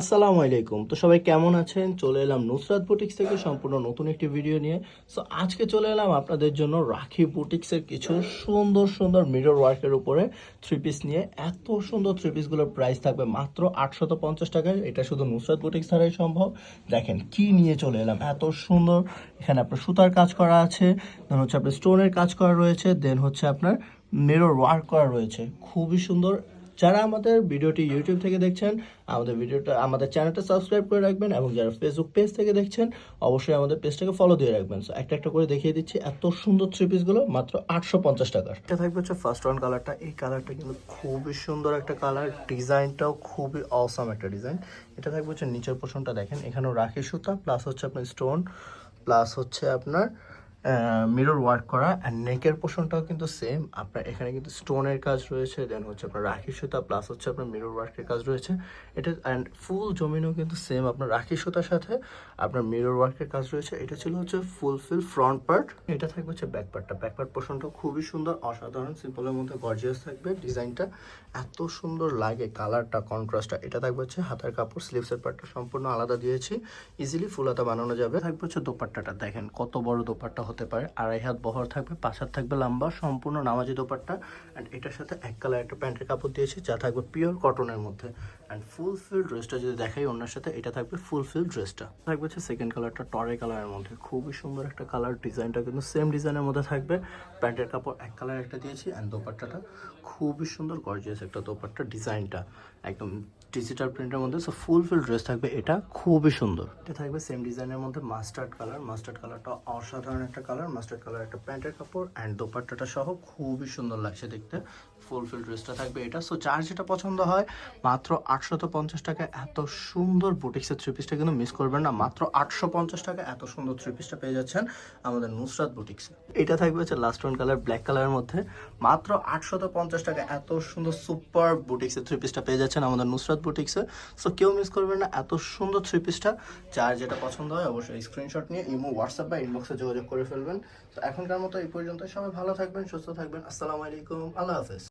আসসালামু আলাইকুম। তো সবাই কেমন আছেন? চলে এলাম নুসরাত বুটিক্স থেকে সম্পূর্ণ নতুন একটি ভিডিও নিয়ে। সো আজকে চলে এলাম আপনাদের জন্য রাখি বুটিক্সের কিছু সুন্দর সুন্দর মিরর ওয়ার্কের উপরে থ্রি পিস নিয়ে। এত সুন্দর থ্রি পিসগুলোর প্রাইস থাকবে মাত্র আটশত পঞ্চাশ টাকায়। এটা শুধু নুসরাত বুটিক্স ছাড়াই সম্ভব। দেখেন কি নিয়ে চলে এলাম। এত সুন্দর। এখানে আপনার সুতার কাজ করা আছে দেন হচ্ছে আপনার স্টোনের কাজ করা রয়েছে দেন হচ্ছে আপনার মিরর ওয়ার্ক করা রয়েছে। খুবই সুন্দর। যারা আমাদের ভিডিওটি ইউটিউব থেকে দেখছেন, আমাদের ভিডিওটা, আমাদের চ্যানেলটা সাবস্ক্রাইব করে রাখবেন এবং যারা ফেসবুক পেজ থেকে দেখছেন, অবশ্যই আমাদের পেজটাকে ফলো দিয়ে রাখবেন। সো একটা একটা করে দেখিয়ে দিচ্ছি, এত সুন্দর থ্রি পিসগুলো মাত্র আটশো পঞ্চাশ টাকার। এটা থাকবে হচ্ছে ফার্স্ট ওয়ান কালারটা এই কালারটা কিন্তু খুবই সুন্দর একটা কালার ডিজাইনটাও খুবই অসম একটা ডিজাইন এটা থাকবে হচ্ছে নিচের পোর্শনটা দেখেন, এখানেও রাখি সুতা প্লাস হচ্ছে আপনার স্টোন প্লাস হচ্ছে আপনার মিরর ওয়ার্ক করা অ্যান্ড নেকের পোর্শনটাও কিন্তু সেম আপনার এখানে কিন্তু স্টোনের কাজ রয়েছে দেন হচ্ছে আপনার রাখি সুতা প্লাস হচ্ছে আপনার মিরর ওয়ার্কের কাজ রয়েছে। এটা অ্যান্ড ফুল জমিনও কিন্তু সেম আপনার রাখি সুতার সাথে। আপনার মিরর ওয়ার্কের কাজ রয়েছে। এটা ছিল হচ্ছে ফুলফিল ফ্রন্ট পার্ট এটা থাকবে হচ্ছে ব্যাক পার্টটা ব্যাক পার্ট পোর্শনটাও খুবই সুন্দর, অসাধারণ সিম্পলের মধ্যে গর্জিয়াস থাকবে ডিজাইনটা। এত সুন্দর লাগে কালারটা কন্ট্রাস্টটা এটা থাকবে হচ্ছে হাতার কাপড় স্লিভসের পার্টটা সম্পূর্ণ আলাদা দিয়েছি। ইজিলি ফুল হাতা বানানো যাবে। থাকবে হচ্ছে দোপাট্টাটা। দেখেন কত বড় দোপাট্টা হতে পারে। আড়াই হাত বহর থাকবে, পাঁচ হাত থাকবে লম্বা, সম্পূর্ণ নামাজি দোপাট্টা। অ্যান্ড এটার সাথে এক কালার একটা প্যান্টের কাপড় দিয়েছি, যা থাকবে পিওর কটনের মধ্যে। অ্যান্ড ফুল ফিল ড্রেসটা যদি দেখাই ওনার সাথে, এটা থাকবে ফুল ফিল ড্রেসটা থাকবে হচ্ছে সেকেন্ড কালারটা টরে কালারের মধ্যে। খুবই সুন্দর একটা কালার ডিজাইনটা কিন্তু সেম ডিজাইনের মধ্যে থাকবে। প্যান্টের কাপড় এক কালার একটা দিয়েছি অ্যান্ড দোপাট্টাটা খুবই সুন্দর গর্জিয়াস একটা দোপাট্টা ডিজাইনটা একদম ডিজিটাল প্রিন্টের মধ্যে সো ফুল ফিল ড্রেস থাকবে, এটা খুবই সুন্দর। এটা থাকবে সেম ডিজাইনের মধ্যে মাস্টার্ড কালার মাস্টার্ড কালারটা অসাধারণ একটা কালার মাস্টার্ড কালার একটা প্যান্টের কাপড় অ্যান্ড দোপাট্টাটা সহ খুবই সুন্দর লাগছে দেখতে। ফুল ফিল ড্রেসটা থাকবে এটা। সো যার যেটা পছন্দ হয়, মাত্র আটশত পঞ্চাশ টাকা। এত সুন্দর বুটিক্সের থ্রি পিসটা কিন্তু মিস করবেন না। মাত্র আটশো পঞ্চাশ টাকা। এত সুন্দর থ্রি পিসটা পেয়ে যাচ্ছেন আমাদের নুসরাত বুটিক্সে এটা থাকবে হচ্ছে লাস্ট ওয়ান কালার ব্ল্যাক কালারের মধ্যে। মাত্র আটশত পঞ্চাশ টাকা। এত সুন্দর সুপার বুটিক্সের থ্রি পিসটা পেয়ে যাচ্ছেন আমাদের নুসরাত বুটিক্সে সো কেউ মিস করবেন না। এত সুন্দর থ্রি পিসটা যার যেটা পছন্দ হয়, অবশ্যই স্ক্রিনশট নিয়ে, ইমো হোয়াটসঅ্যাপ বা ইনবক্সে যোগাযোগ করে ফেলবেন। তো এখনকার মতো এই পর্যন্ত সবাই ভালো থাকবেন, সুস্থ থাকবেন। আসসালামু আলাইকুম। আল্লাহ হাফেজ।